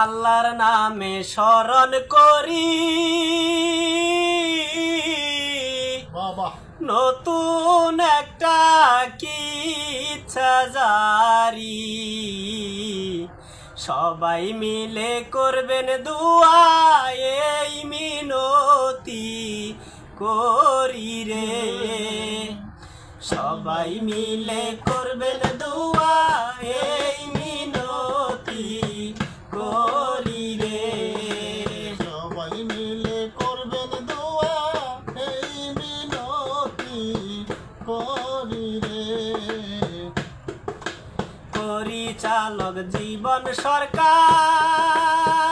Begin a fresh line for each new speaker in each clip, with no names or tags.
আল্লাহর নামে স্মরণ করি।
বাবা।
নতুন একটা কি ইচ্ছা জারি। সবাই মিলে করবেন দুয়া এই মিনতি করি রে। সবাই মিলে করবেন দুয়া এই পরিচালক জীবন সরকার।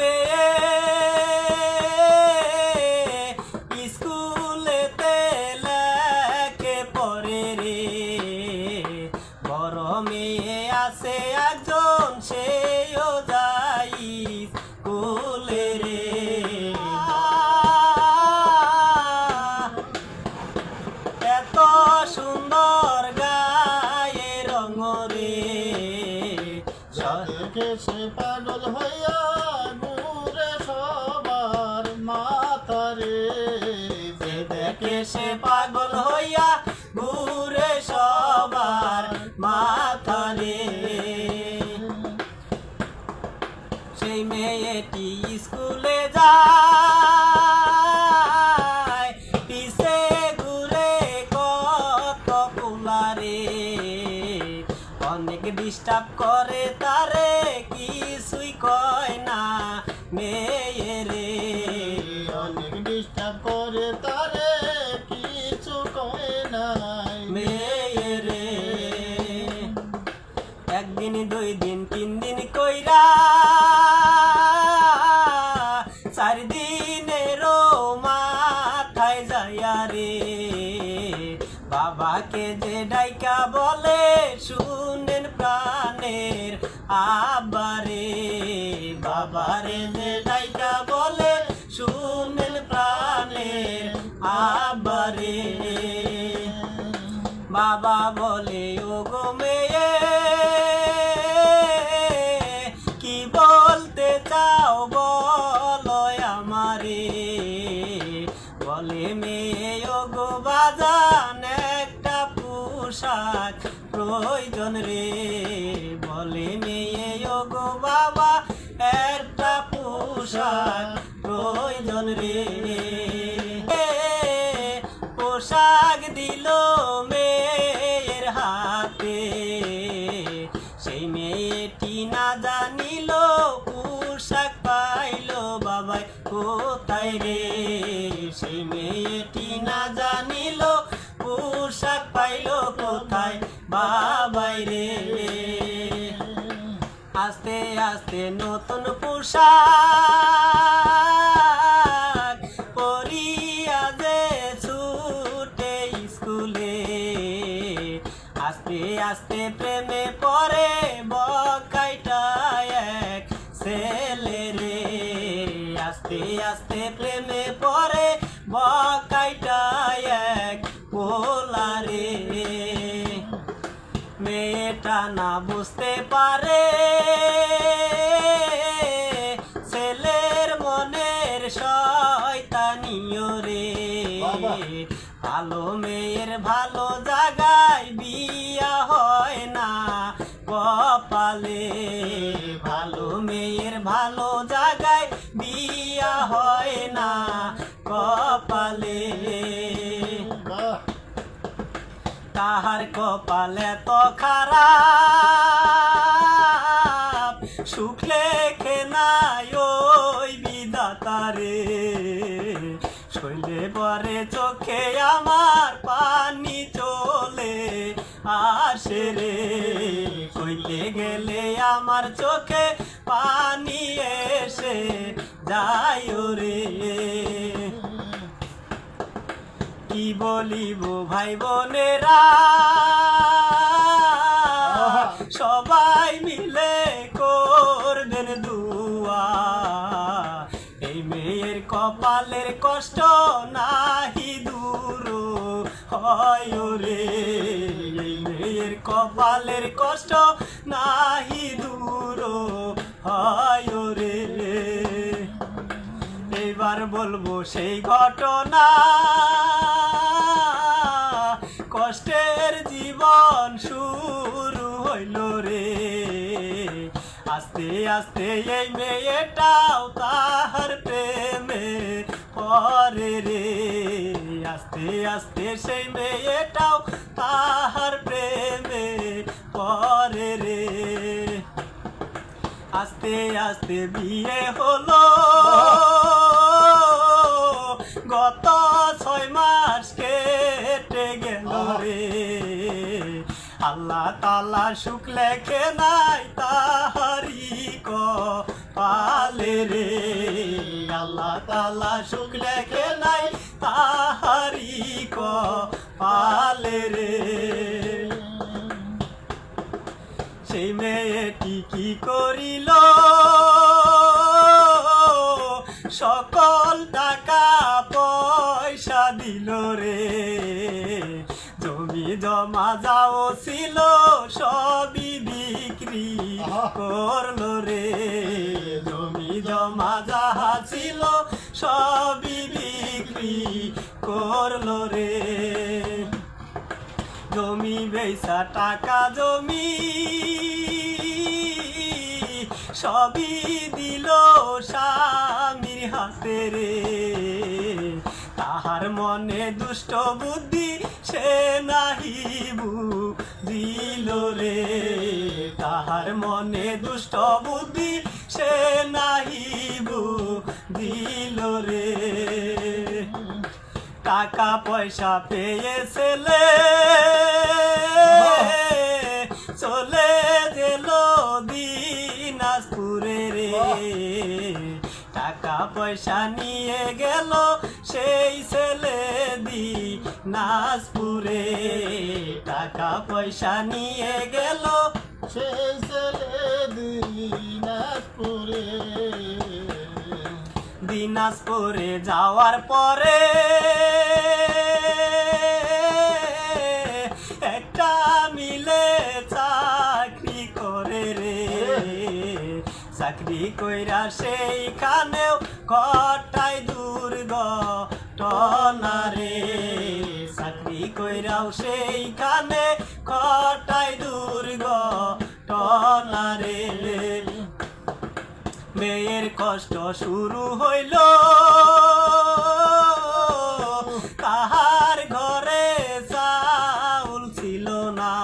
be যায়।
ঘুরে
কত কুলারে অনেক ডিস্টার্ব করে তারে কিছুই কয় না। মেয়ে বাবারে যে ডাইকা বলে, শুনেন প্রাণের আবারে। বাবা বলে ও গো মেয়ে, কি বলতে চাও বলো আমারে? বলে, মেয়ে ও গো বাজান, একটা পোশাক প্রয়োজন রে। প্রয়োজন রে। পোশাক দিল মেয়ের হাতে। সেই মেয়েটি না জানিল পোশাক পাইল বাবাই কোথায় রে। সেই মেয়েটি না জানিল পোশাক পাইল কোথায় বাবাই রে। আস্তে আস্তে নতুন পোশাক মেয়েটা না বুঝতে পারে। ছেলের মনের শয়তানিও রে ভালো মেয়ের ভালো জায়গায় বিয়া হয় না কপালে। ভালো মেয়ের ভালো জায়গায় বিয়া হয় না কপালে। তাহার কপালে তো খারাপ। সুখ লেখে নাই ওই শৈলে পরে চোখে আমার পানি চলে আসে রে। কইতে গেলে আমার চোখে পানি এসে যায় রে। কি বলিব ভাই বোনেরা সবাই মিলে করবেন দুয়া। এই মেয়ের কপালের কষ্ট নাহি দূর হয় রে এই মেয়ের কপালের কষ্ট নাহি দূর হয় রে এবার বলব সেই ঘটনা। কষ্টের জীবন শুরু হইল রে। আস্তে আস্তে এই মেয়েটাও তাহার প্রেমে পরে রে। আস্তে আস্তে সেই মেয়েটাও তাহার প্রেমে পরে রে। আস্তে আস্তে বিয়ে হলো। গত ছয় মাস কেটে গেল রে। আল্লাহ তালা সুখ লেখে নাই তাহারি ক পালে রে। আল্লাহ তালা সুখ লেখে নাই তাহারি ক পালে রে। সেই মেয়েটি কি করিল? সকল টাকা পয়সা দিল রে। জমি জমা যাও ছিল সবই বিক্রি করল রে। জমি জমা যাহা ছিল সবই বিক্রি করল রে। জমি বেচা টাকা জমি সবই দিল স্বামীর হাতে রে তাহার মনে দুষ্ট বুদ্ধি সে নাহি দিল রে তাহার মনে দুষ্ট বুদ্ধি সে নাহি দিল রে টাকা পয়সা পেয়ে পয়সা নিয়ে গেল সেই ছেলে দি নাজপুরে। টাকা পয়সা নিয়ে গেল
সেই ছেলে দিনাজপুরে
দিনাজপুরে যাওয়ার পরে একটা মিলে চাকরি করে রে। চাকরি কইরা সেইখানেও কটাই দুর্গ টনারে। চাকরি কইরাও সেইখানে কটাই দুর্গ টনারে। মেয়ের কষ্ট শুরু হইল। তাহার ঘরে চাউল ছিল না।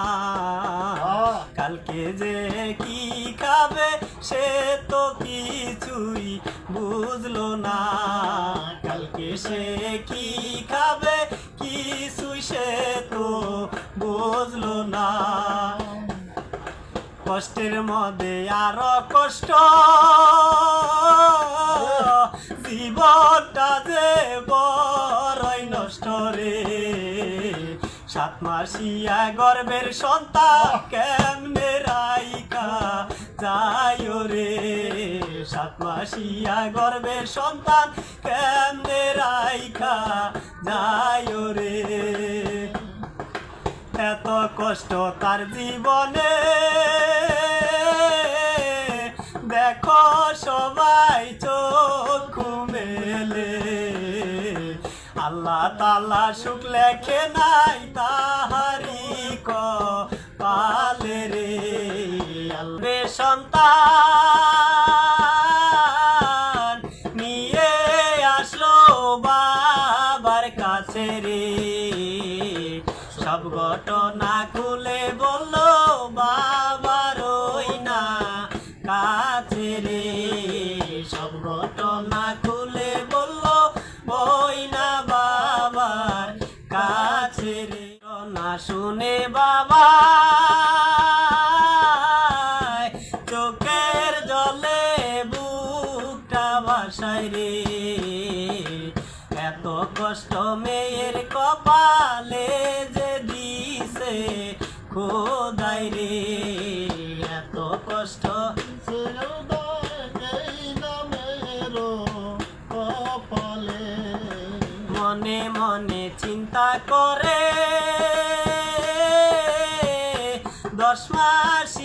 কালকে যে কি খাবে সে বুঝলো না, কালকে সে কি খাবে, কিছুই সে তো বুঝলো না। কষ্টের মধ্যে আরও কষ্ট, জীবনটা যে বড়ই নষ্ট রে। সাত মাসিয়া গর্বের সন্তান কেমনে রাইকা যায় রে সাত মাসিয়া গর্বের সন্তান কেমনে রাইকা যায় রে? এত কষ্ট তার জীবনে। দেখো সবাই চোখ মেলে। আল্লাহ তালা সুখ লেখে নাই তাহারি ক পালে রে। সন্তান।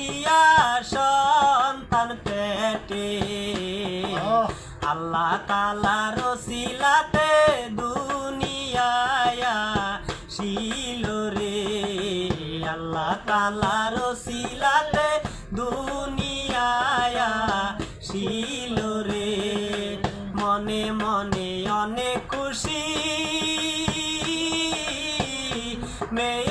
মাসিয়া সন্তান পেটে। আল্লাহ তালা রসিলাতে দুনিয়ায়া শিল রে। আল্লাহ তালা রসিলাতে দুনিয়ায়া শিল রে। মনে মনে অনেক খুশি। মেয়ের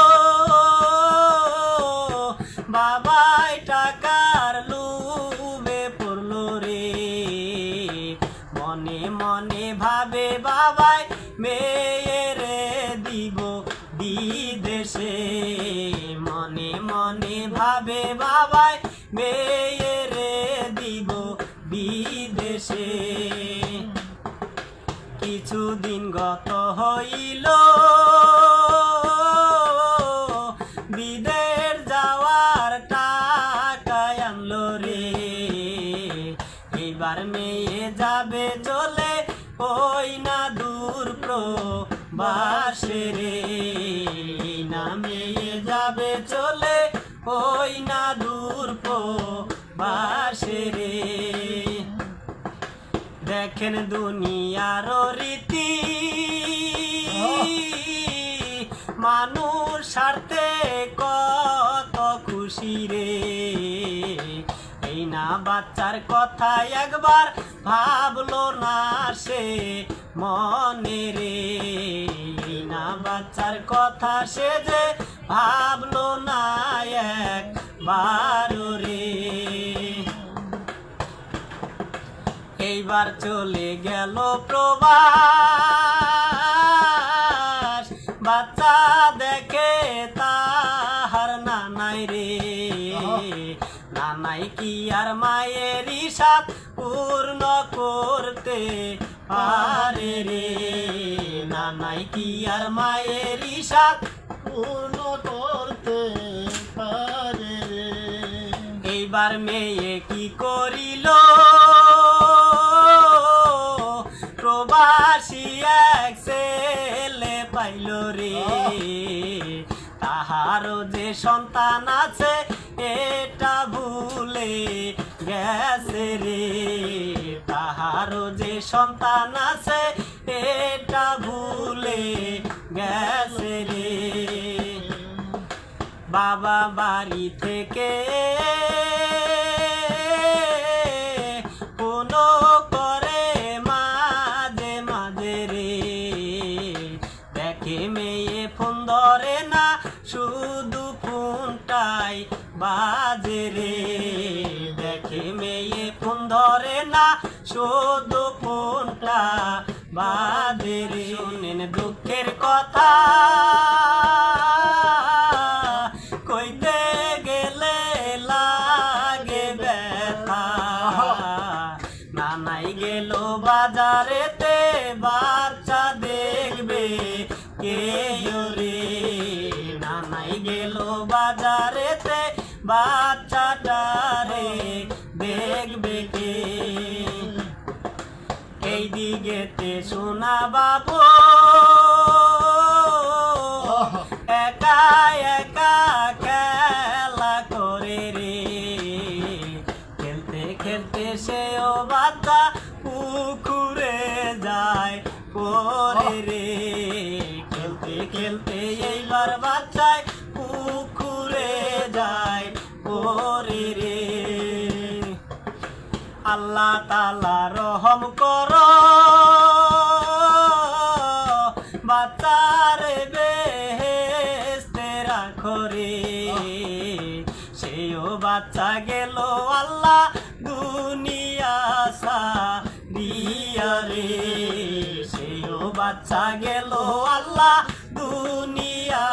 গত হইল। বিদের যাওয়ার টাকা আনলো রে। এইবার মেয়ে যাবে চলে, ওই না দূর প্রবাসে রে। না মেয়ে যাবে চলে, ওই না দূর প্রবাসে দেখেন দুনিয়ার রীতি। মানুষ স্বার্থে কত খুশি রে। এই না বাচ্চার কথা একবার ভাবলো না সে মনে রে। এই না বাচ্চার কথা সে যে ভাবলো না একবার রে। এইবার চলে গেল প্রবাস। বাচ্চা দেখে তাহার নানাই রে। নানাই কি আর মায়ের সাথ পূর্ণ করতে পারে রে? নানাই কি আর মায়ের সাথ
পূর্ণ করতে পারে রে?
এইবার মেয়ে কি করিল? প্রবাসী এক ছেলে পাইল রে। তাহারও যে সন্তান আছে, এটা ভুলে গেছে রে। তাহারও যে সন্তান আছে, এটা ভুলে গেছে রে। বাবা বাড়ি থেকে ফোনটাই বাজে রে দেখে মেয়ে ফোন ধরে না শুধু ফোনটা বাজরে শুনেন দুঃখের কথা। সোনা বাবু। একা একা খেলা করে রে। খেলতে খেলতে সেও বাচ্চা পুকুরে যায় পরে রে। খেলতে খেলতে এইবার বাচ্চায় পুকুরে যায় পরে রে। আল্লাহ তালা রহম কর। গেল আল্লাহ দুনিয়া দিয়া রে। সেও বাচ্চা গেল আল্লাহ দুনিয়া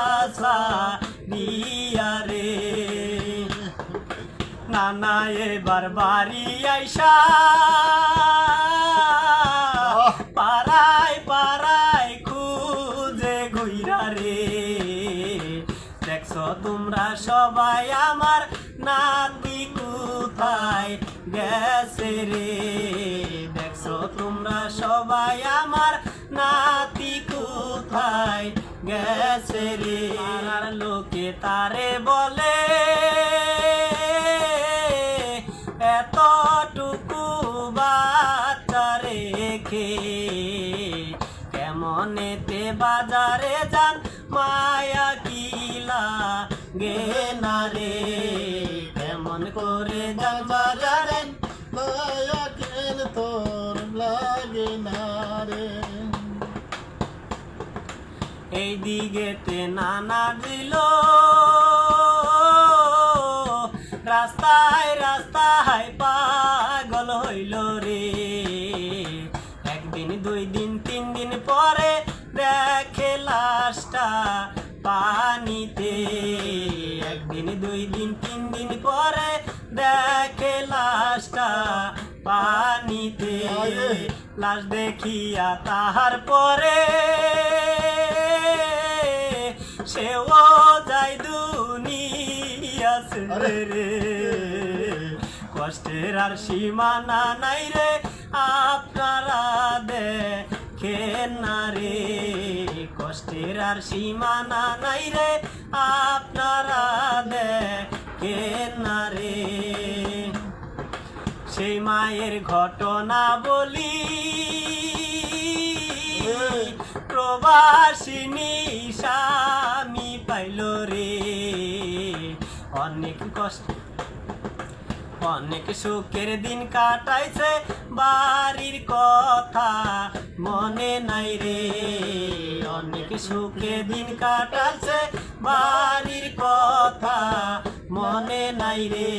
দিয়া রে। নানা এবার বাড়ি আইসা। পাড়ায় পাড়ায় খুঁজে ঘুইরা রে। দেখছ তোমরা সবাই আমার নাতি। কোথায় গেছে রে। দেখছ তোমরা সবাই আমার নাতি কোথায়? গেছে রে। আর লোকে তারে বলে, এতটুকু বাচ্চা রেখে কেমনেতে বাজারে যান? দিকেতে নানা দিল। রাস্তায় রাস্তায় পাগল হইল রে। একদিন দুই দিন তিন দিন পরে দেখে লাশটা পানিতে। একদিন দুই দিন তিন দিন পরে দেখে লাশটা পানিতে। লাশ দেখিয়া তাহার পরে দুনিয়া রে। কষ্টের আর সীমানা নাই রে আপনারা দেখেন না রে। কষ্টের আর সীমানা নাই রে আপনারা দেখেন না রে। সেই মায়ের ঘটনা বলি প্রবাসিনী স্বামী পাইল রে। অনেক কষ্ট, অনেক সুখের দিন কাটাইছে বাড়ির কথা। মনে নাই রে, অনেক সুখের দিন কাটাইছে বাড়ির কথা। মনে নাই রে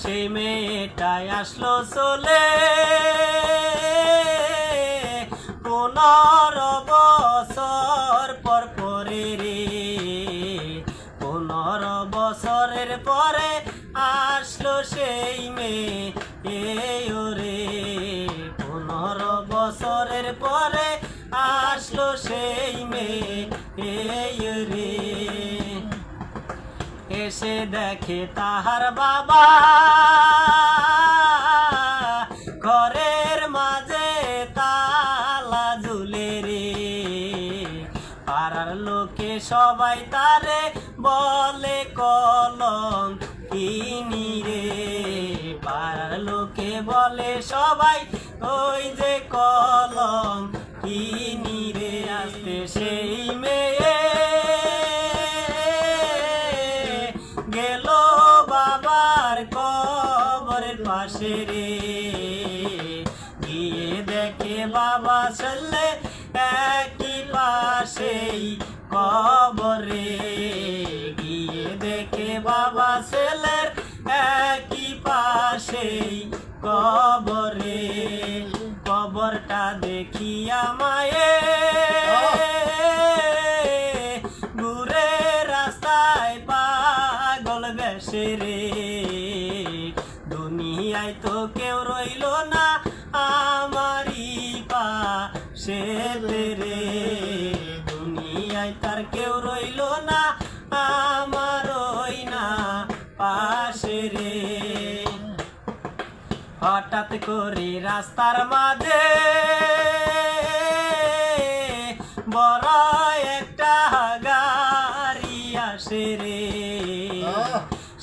সে মেয়েটাই আসলো চলে। পনেরো বছর সেই মেয়ে রে পনেরো বছরের পরে আসলো সেই মেয়ে রে এসে দেখে তাহার বাবা বলে সবাই, ওই যে কলম, কিনি রে আস্তে সেই মেয়ে। গেল বাবার কবরের পাশে রে। গিয়ে দেখে বাবা ছেলে একই পাশেই কবরে। গিয়ে দেখে বাবা ছেলের একই পাশেই কবরে কবরটা দেখিয়া মায়ে। ঘুরে রাস্তায় পাগল বেশে রে। দুনিয়ায় তো কেউ রইল না আমারই পা সে রে। দুনিয়ায় তার কেউ রইল হঠাৎ করে রাস্তার মাঝে বড় একটা গাড়ি আসে রে।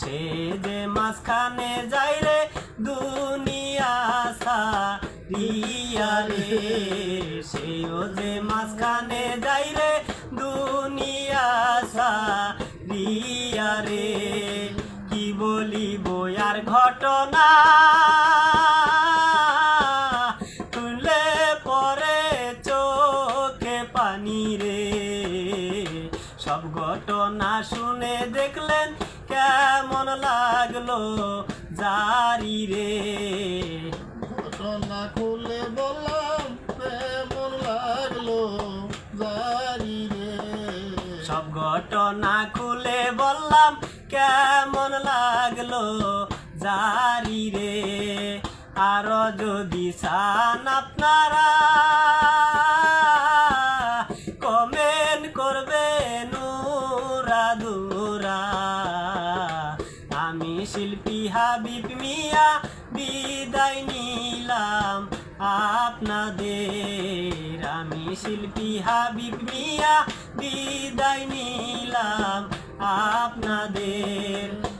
সে যে মাঝখানে যাই রে দুনিয়া সারিয়া রে সেও যে মাঝখানে যাই রে দুনিয়া সারিয়া রে কি বলিব আর ঘটনা লাগল জারি রে।
ঘটনা খুলে বললাম লাগল জারি রে?
সব ঘটনা খুলে বললাম কেমন লাগল জারি রে। আরও যদি চান আপনারা আপনাদের আমি শিল্পী হাবিব মিয়া বিদায় নিলাম আপনাদের।